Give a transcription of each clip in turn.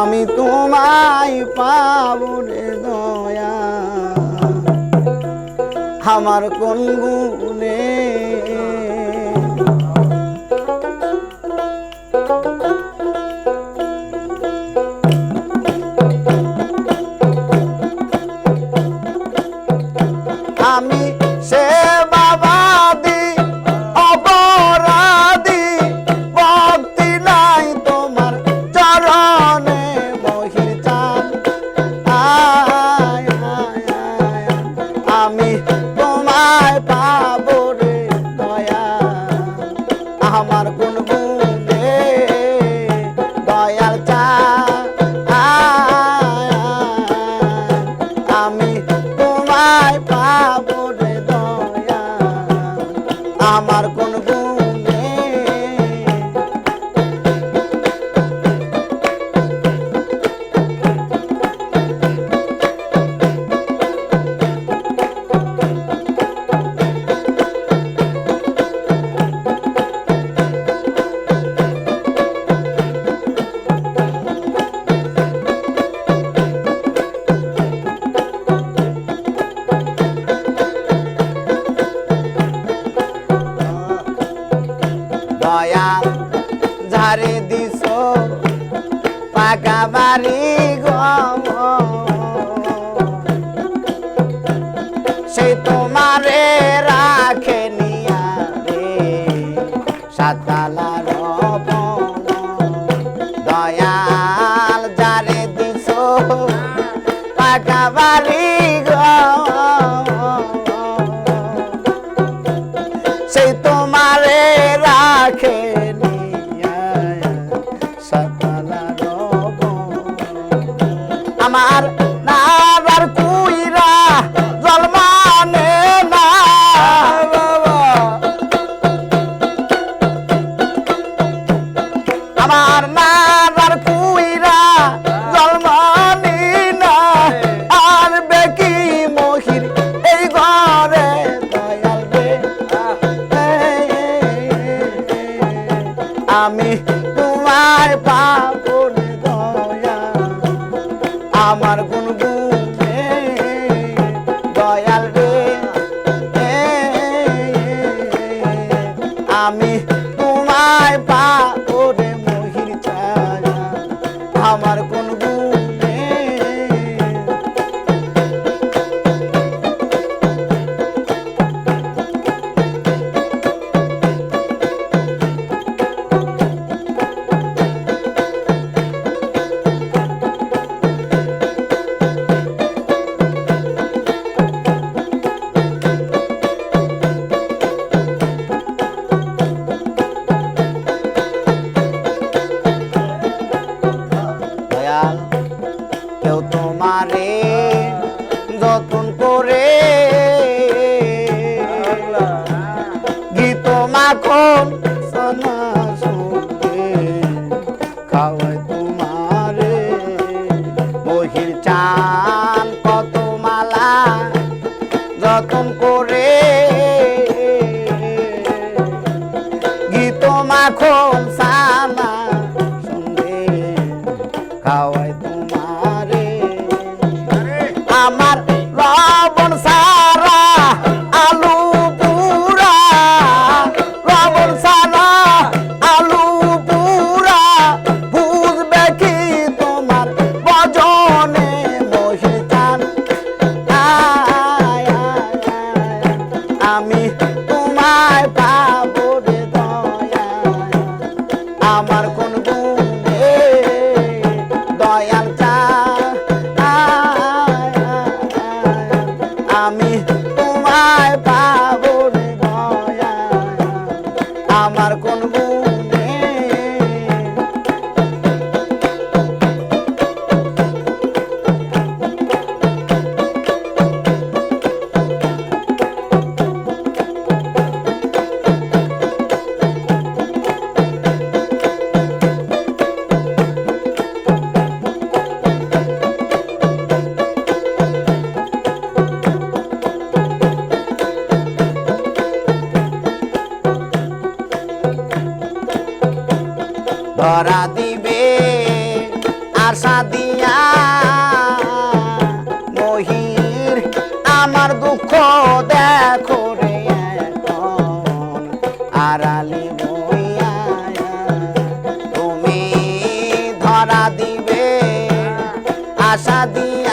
আমি তোমায় পাব রে দয়া। আমার কোন গুণে দয়াল, ঝাড়ে দিস পাকা বাড়ি সে তোমারে রাখে নিয়া রে সাতালা দয়াল জারে দিস পাকা বাড়ি সেই তো Yeah. 길자. ধরা দিবে আশা দিয়া মহির, আমার দুঃখ দেখো রে আরালি বইয়া তুমি ধরা দিবে আশা দিয়া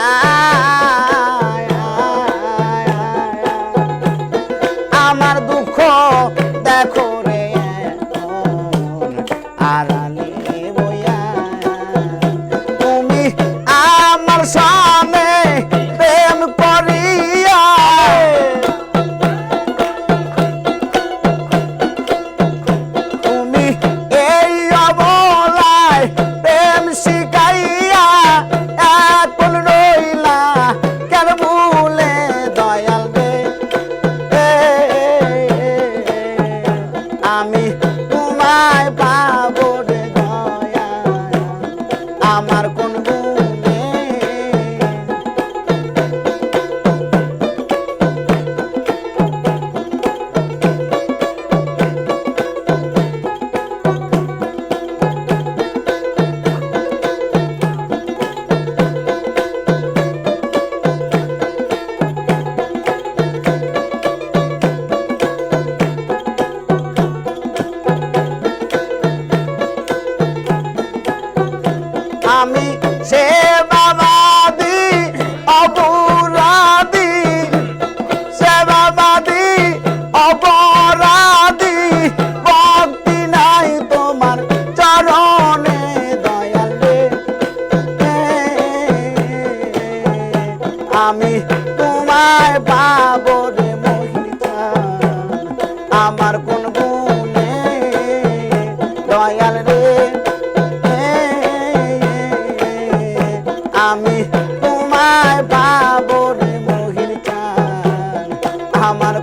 I'm about আমার